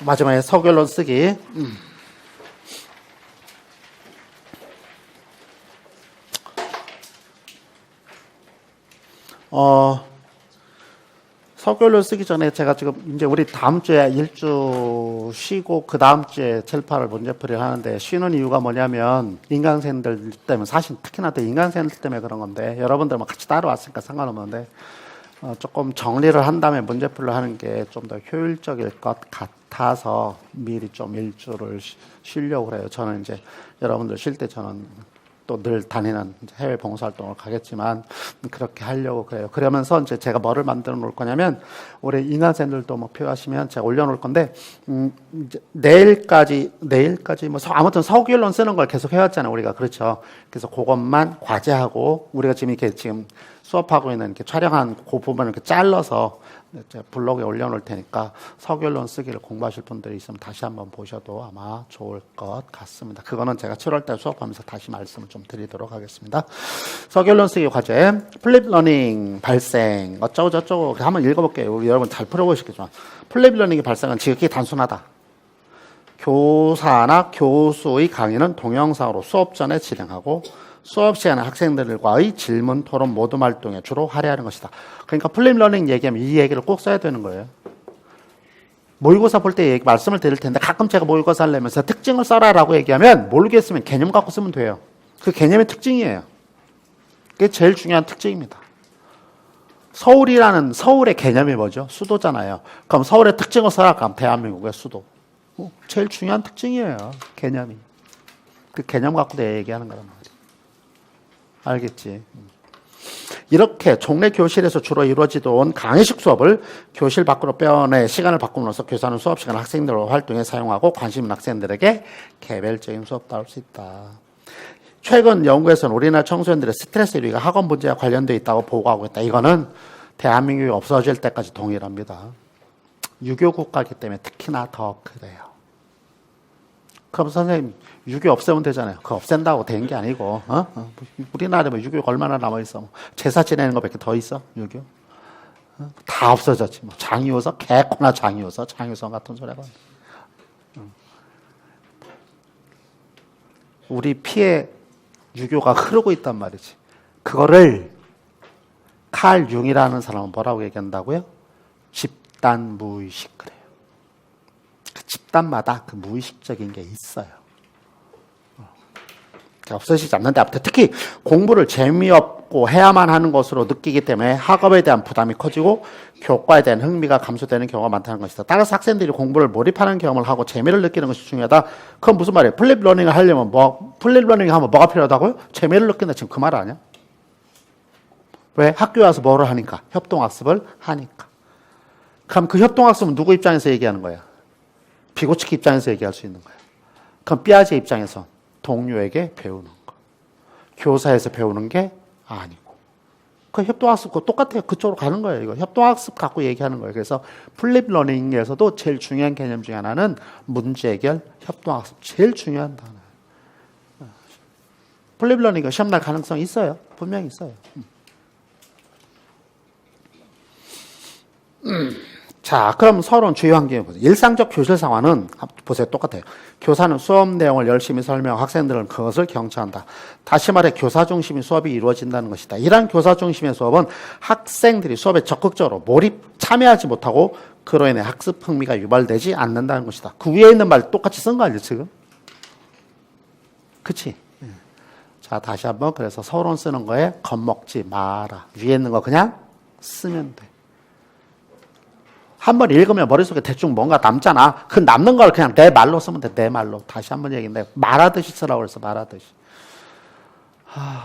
마지막에 서결론 쓰기. 음. 어, 서결론 쓰기 전에 제가 지금 이제 우리 다음 주에 일주 쉬고 그 다음 주에 첼파를 문제풀이를 하는데 쉬는 이유가 뭐냐면 인강생들 때문에 사실 특히나 또 인강생들 때문에 그런 건데 여러분들 뭐 같이 따라왔으니까 상관없는데 어, 조금 정리를 한 다음에 문제풀이를 하는 게 좀 더 효율적일 것 같아 서 미리 좀 일주를 쉬- 쉬려고 그래요. 저는 이제 여러분들 쉴 때 저는 또 늘 다니는 해외 봉사활동을 가겠지만 그렇게 하려고 그래요. 그러면서 이제 제가 뭐를 만들어 놓을 거냐면 우리 인하생들도 뭐 필요하시면 제가 올려놓을 건데 음, 이제 내일까지 내일까지 뭐 서- 아무튼 서기론 쓰는 걸 계속 해왔잖아요. 우리가 그렇죠. 그래서 그것만 과제하고 우리가 지금 이렇게 지금 수업하고 있는 이렇게 촬영한 그 부분을 이렇게 잘라서 제가 블로그에 올려놓을 테니까 서결론 쓰기를 공부하실 분들이 있으면 다시 한번 보셔도 아마 좋을 것 같습니다. 그거는 제가 7월달 수업하면서 다시 말씀을 좀 드리도록 하겠습니다. 서결론 쓰기 과제, 플립 러닝 발생, 어쩌고 저쩌고 한번 읽어볼게요. 우리 여러분 잘 풀어보시겠지만 플립 러닝의 발생은 지극히 단순하다. 교사나 교수의 강의는 동영상으로 수업 전에 진행하고 수업 시간에 학생들과의 질문, 토론, 모든 활동에 주로 할애하는 것이다. 그러니까 플립 러닝 얘기하면 이 얘기를 꼭 써야 되는 거예요. 모의고사 볼 때 말씀을 드릴 텐데 가끔 제가 모의고사를 내면서 특징을 써라라고 얘기하면 모르겠으면 개념 갖고 쓰면 돼요. 그 개념의 특징이에요. 그게 제일 중요한 특징입니다. 서울이라는 서울의 개념이 뭐죠? 수도잖아요. 그럼 서울의 특징을 써라. 그럼 대한민국의 수도. 어, 제일 중요한 특징이에요. 개념이. 그 개념 갖고 내 얘기하는 거란 말이야. 알겠지? 음. 이렇게 종래 교실에서 주로 이루어지던 강의식 수업을 교실 밖으로 빼어내 시간을 바꾸면서 교사는 수업 시간 학생들과 활동에 사용하고 관심 있는 학생들에게 개별적인 수업도 할 수 있다. 최근 연구에서는 우리나라 청소년들의 스트레스 유리가 학원 문제와 관련되어 있다고 보고하고 있다. 이거는 대한민국이 없어질 때까지 동일합니다. 유교 국가이기 때문에 특히나 더 그래요. 그럼 선생님 유교 없애면 되잖아요. 그거 없앤다고 된 게 아니고 어? 어, 우리나라에 뭐 유교가 얼마나 남아 있어? 뭐 제사 지내는 거밖에 더 있어? 유교? 어? 다 없어졌지. 뭐 장유서 개코나 장유서 장유서 같은 소리가. 어. 우리 피에 유교가 흐르고 있단 말이지. 그거를 칼 융이라는 사람은 뭐라고 얘기한다고요? 집단 무의식 그래요. 그 집단마다 그 무의식적인 게 있어요. 어. 없어지지 않는데 아무튼 특히 공부를 재미없고 해야만 하는 것으로 느끼기 때문에 학업에 대한 부담이 커지고 교과에 대한 흥미가 감소되는 경우가 많다는 것이다. 따라서 학생들이 공부를 몰입하는 경험을 하고 재미를 느끼는 것이 중요하다. 그건 무슨 말이에요? 플립 러닝을 하려면 뭐 플립 러닝 하면 뭐가 필요하다고요? 재미를 느낀다 지금 그 말 아니야? 왜? 학교에 와서 뭐를 하니까? 협동학습을 하니까. 그럼 그 협동학습은 누구 입장에서 얘기하는 거야? 비고치키 입장에서 얘기할 수 있는 거예요. 그럼 삐아제 입장에서 동료에게 배우는 거. 교사에서 배우는 게 아니고. 그 협동학습과 똑같아요. 그쪽으로 가는 거예요. 이거 협동학습 갖고 얘기하는 거예요. 그래서 플립 러닝에서도 제일 중요한 개념 중에 하나는 문제 해결, 협동학습. 제일 중요한 단어예요. 플립 러닝은 시험날 가능성이 있어요. 분명히 있어요. 자, 그럼 서론 주요 환경을 보세요. 일상적 교실 상황은 보세요. 똑같아요. 교사는 수업 내용을 열심히 설명하고 학생들은 그것을 경청한다. 다시 말해 교사 중심의 수업이 이루어진다는 것이다. 이러한 교사 중심의 수업은 학생들이 수업에 적극적으로 몰입, 참여하지 못하고 그로 인해 학습 흥미가 유발되지 않는다는 것이다. 그 위에 있는 말 똑같이 쓴거 아니에요, 지금? 그치? 예. 자, 다시 한번 그래서 서론 쓰는 거에 겁먹지 마라. 위에 있는 거 그냥 쓰면 돼. 한 번 읽으면 머릿속에 대충 뭔가 남잖아. 그 남는 걸 그냥 내 말로 쓰면 돼. 내 말로. 다시 한 번 얘기인데 말하듯이 쓰라고 그래서 말하듯이. 하,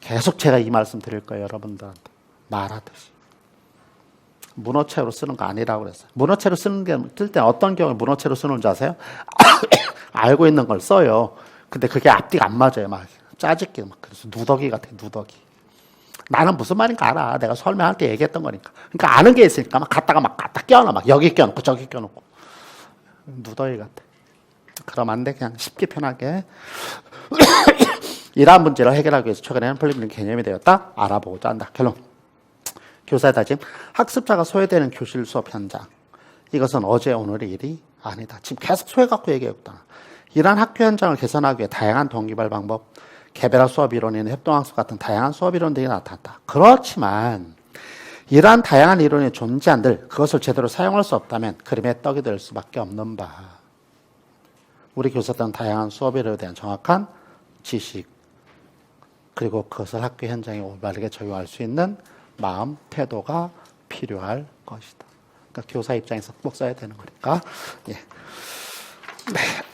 계속 제가 이 말씀 드릴 거예요. 여러분들한테. 말하듯이. 문어체로 쓰는 거 아니라고 그랬어요. 문어체로 쓰는 게, 쓸 때 어떤 경우에 문어체로 쓰는 줄 아세요? 알고 있는 걸 써요. 근데 그게 앞뒤가 안 맞아요. 막 짜집기. 막 그래서 누더기 같아, 누더기. 나는 무슨 말인가 알아. 내가 설명할 때 얘기했던 거니까. 그러니까 아는 게 있으니까 막 갖다가 막 갖다 껴놔. 막 여기 껴놓고 저기 껴놓고. 누더기 같아. 그럼 안 돼. 그냥 쉽게 편하게. 이러한 문제를 해결하기 위해서 최근에는 플립링 개념이 되었다. 알아보고자 한다. 결론. 교사의 다짐. 학습자가 소외되는 교실 수업 현장. 이것은 어제 오늘의 일이 아니다. 지금 계속 소외 갖고 얘기했다. 이러한 학교 현장을 개선하기 위해 다양한 동기발 방법, 개별화 수업 이론이나 협동학습 같은 다양한 수업 이론들이 나타났다. 그렇지만 이러한 다양한 이론이 존재한들 그것을 제대로 사용할 수 없다면 그림의 떡이 될 수밖에 없는 바. 우리 교사들은 다양한 수업 이론에 대한 정확한 지식 그리고 그것을 학교 현장에 올바르게 적용할 수 있는 마음 태도가 필요할 것이다. 그러니까 교사 입장에서 꼭 써야 되는 거니까. 예. 네.